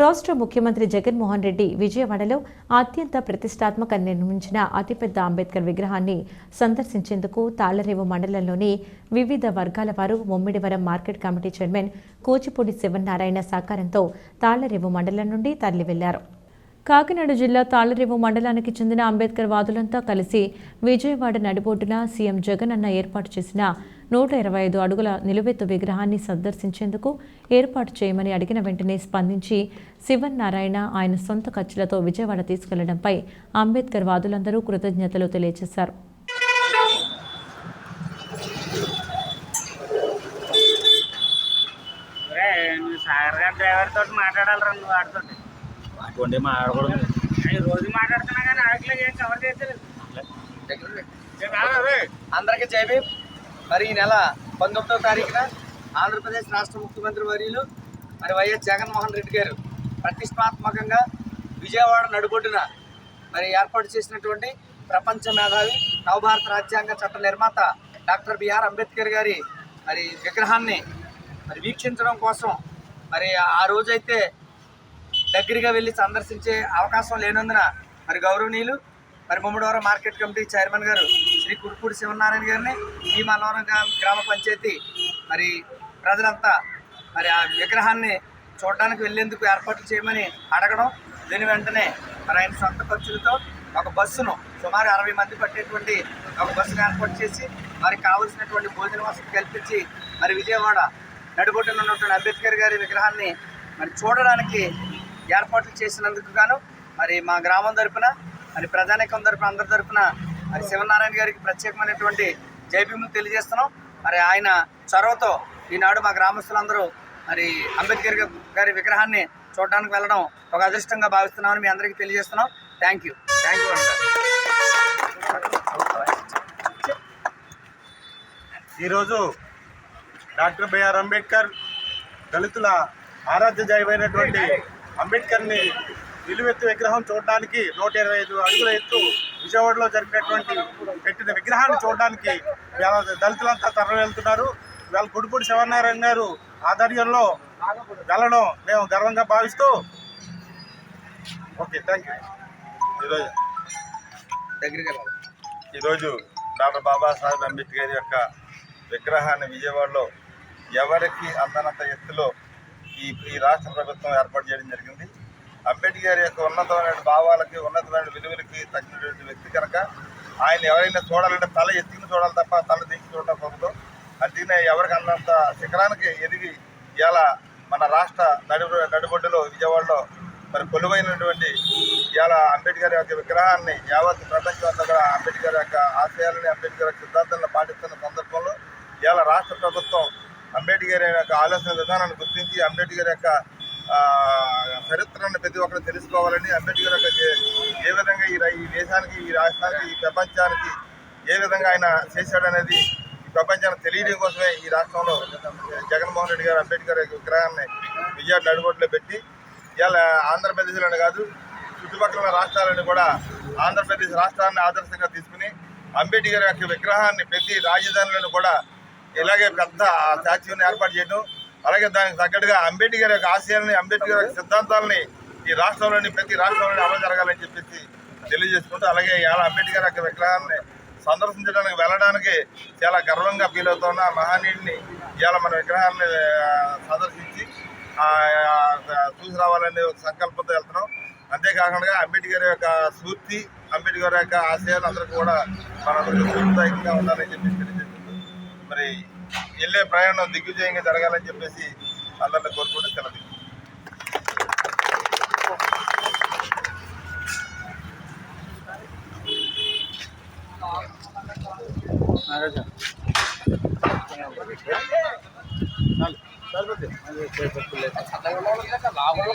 రాష్ట్ర ముఖ్యమంత్రి జగన్మోహన్ రెడ్డి విజయవాడలో అత్యంత ప్రతిష్టాత్మక నిర్మించిన అతిపెద్ద అంబేద్కర్ విగ్రహాన్ని సందర్శించేందుకు తాళ్ళరేవు మండలంలోని వివిధ వర్గాల వారు Mummidivaram market committee chairman Kuchipudi Sivanarayana సహకారంతో తాళ్ళరేవు మండలం నుండి తరలివెళ్ళారు. కాకినాడ జిల్లా తాళ్ళరేవు మండలానికి చెందిన అంబేద్కర్ వాదులంతా కలిసి విజయవాడ నడిబోటున సీఎం జగన్ అన్న ఏర్పాటు చేసిన నూట ఇరవై ఐదు అడుగుల నిలువెత్తు విగ్రహాన్ని సందర్శించేందుకు ఏర్పాటు చేయమని అడిగిన వెంటనే స్పందించి శివన్ నారాయణ ఆయన సొంత ఖర్చులతో విజయవాడ తీసుకెళ్ళడంపై అంబేద్కర్ వాదులందరూ కృతజ్ఞతలు తెలియజేశారు. ఒరే, నువ్వు సాగర్ గారి డ్రైవర్ తోటి మాట్లాడాలిరా నువ్వు వాడితో కొండే మాట్లాడకూడదు రోజు మాట్లాడుతున్నా కానీ ఆటలోకి ఏం కవర్ చేస్తలేదు అందరికీ జై భీమ్. మరి ఈ నెల పంతొమ్మిదో తారీఖున ఆంధ్రప్రదేశ్ రాష్ట్ర ముఖ్యమంత్రి వర్యులు మరి వైఎస్ జగన్మోహన్ రెడ్డి గారు ప్రతిష్టాత్మకంగా విజయవాడ నడుబొడ్డున మరి ఏర్పాటు చేసినటువంటి ప్రపంచ మేధావి నవభారత రాజ్యాంగ చట్ట నిర్మాత డాక్టర్ బిఆర్ అంబేద్కర్ గారి మరి విగ్రహాన్ని మరి వీక్షించడం కోసం మరి ఆ రోజైతే దగ్గరగా వెళ్ళి సందర్శించే అవకాశం లేనందున మరి గౌరవనీయులు మరి ముమ్మడివరం మార్కెట్ కమిటీ చైర్మన్ గారు శ్రీ కురుపూడి శివనారాయణ గారిని ఈ మనవరం గ్రామ పంచాయతీ మరి ప్రజలంతా మరి ఆ విగ్రహాన్ని చూడడానికి వెళ్ళేందుకు ఏర్పాట్లు చేయమని అడగడం దీని వెంటనే మరి ఆయన సొంత ఖర్చులతో ఒక బస్సును సుమారు అరవై మంది పట్టేటువంటి ఒక బస్సును ఏర్పాటు చేసి మరి కావలసినటువంటి భోజన వసతి కల్పించి మరి విజయవాడ నడిబొట్టున ఉన్నటువంటి అంబేద్కర్ గారి విగ్రహాన్ని మరి చూడడానికి ఏర్పాట్లు చేసినందుకు గాను మరి మా గ్రామం తరపున మరి ప్రజానీకం తరపున అందరి తరపున మరి శివనారాయణ గారికి ప్రత్యేకమైనటువంటి జైభీములు తెలియజేస్తున్నాం. మరి ఆయన చొరవతో ఈనాడు మా గ్రామస్తులందరూ మరి అంబేద్కర్ గారి విగ్రహాన్ని చూడడానికి వెళ్ళడం ఒక అదృష్టంగా భావిస్తున్నామని మీ అందరికీ తెలియజేస్తున్నాం. థ్యాంక్ యూ థ్యాంక్ యూ ఈరోజు డాక్టర్ బిఆర్ అంబేద్కర్ దళితుల ఆరాధ్య దైవమైనటువంటి అంబేద్కర్ని నిలువెత్తు విగ్రహం చూడడానికి నూట ఇరవై ఐదు అడుగుల ఎత్తు విజయవాడలో జరిగినటువంటి పెట్టిన విగ్రహాన్ని చూడడానికి దళితులంతా తరలి వెళ్తున్నారు. ఇవాళ గుడిపూడి శివనారాయణ గారు ఆధ్వర్యంలో వెళ్ళడం మేము గర్వంగా భావిస్తూ ఓకే థ్యాంక్ యూ ఈరోజు దగ్గరికి ఈరోజు డాక్టర్ బాబాసాహెబ్ అంబేద్కర్ యొక్క విగ్రహాన్ని విజయవాడలో ఎవరికి అందనంత ఎత్తులో ఈ ఈ రాష్ట్ర ప్రభుత్వం ఏర్పాటు చేయడం జరిగింది. అంబేద్కర్ యొక్క ఉన్నతమైన భావాలకి ఉన్నతమైన విలువలకి తగినటువంటి వ్యక్తి కనుక ఆయన ఎవరైనా చూడాలంటే తల ఎత్తుకుని చూడాలి తప్ప తల దించి చూడడం ప్రభుత్వం. అందుకనే ఎవరికి అన్నంత శిఖరానికి ఎదిగి ఇలా మన రాష్ట్ర నడు నడుబొడ్డులో విజయవాడలో మరి కొలువైనటువంటి ఇవాళ అంబేద్కర్ యొక్క విగ్రహాన్ని యావత్ ప్రపంచం అంతా కూడా అంబేద్కర్ యొక్క ఆశయాలని అంబేద్కర్ యొక్క సిద్ధాంతాలను పాటిస్తున్న సందర్భంలో ఇవాళ రాష్ట్ర ప్రభుత్వం అంబేద్కర్ యొక్క ఆలోచన విధానాన్ని గుర్తించి అంబేద్కర్ యొక్క చరిత్రను ప్రతి ఒక్కరు తెలుసుకోవాలని అంబేద్కర్ యొక్క ఏ- విధంగా ఈ ఈ దేశానికి ఈ రాష్ట్రానికి ఈ ప్రపంచానికి ఏ విధంగా ఆయన చేశాడనేది ఈ ప్రపంచానికి తెలియడం కోసమే ఈ రాష్ట్రంలో జగన్మోహన్ రెడ్డి గారు అంబేద్కర్ విగ్రహాన్ని విజయ నడుగోట్లో పెట్టి ఇవాళ ఆంధ్రప్రదేశ్లోనే కాదు చుట్టుపక్కల రాష్ట్రాలను కూడా ఆంధ్రప్రదేశ్ రాష్ట్రాన్ని ఆదర్శంగా తీసుకుని అంబేద్కర్ యొక్క విగ్రహాన్ని ప్రతి రాజధానిలను కూడా ఇలాగే పెద్ద స్టాచ్యూని ఏర్పాటు చేయడం అలాగే దానికి తగ్గట్టుగా అంబేద్కర్ యొక్క ఆశయాలని అంబేద్కర్ యొక్క సిద్ధాంతాలని ఈ రాష్ట్రంలోని ప్రతి రాష్ట్రంలోని అమలు జరగాలని చెప్పేసి తెలియజేసుకుంటూ అలాగే ఇవాళ అంబేద్కర్ యొక్క విగ్రహాన్ని సందర్శించడానికి వెళ్ళడానికి చాలా గర్వంగా ఫీల్ అవుతున్న మహానీయుడిని ఇవాళ మన విగ్రహాన్ని సందర్శించి చూసి రావాలనే ఒక సంకల్పంతో వెళ్తున్నాం. అంతేకాకుండా అంబేద్కర్ యొక్క స్ఫూర్తి అంబేద్కర్ యొక్క ఆశయాలు అందరికీ కూడా మనందరికీ స్ఫూర్తిదాయకంగా ఉండాలని చెప్పేసి తెలియజేస్తుంది మరి వెళ్ళే ప్రయాణం దిగ్విజయంగా జరగాలని చెప్పేసి అందరిని కోరుకుంటూ సెలవు లాభంలో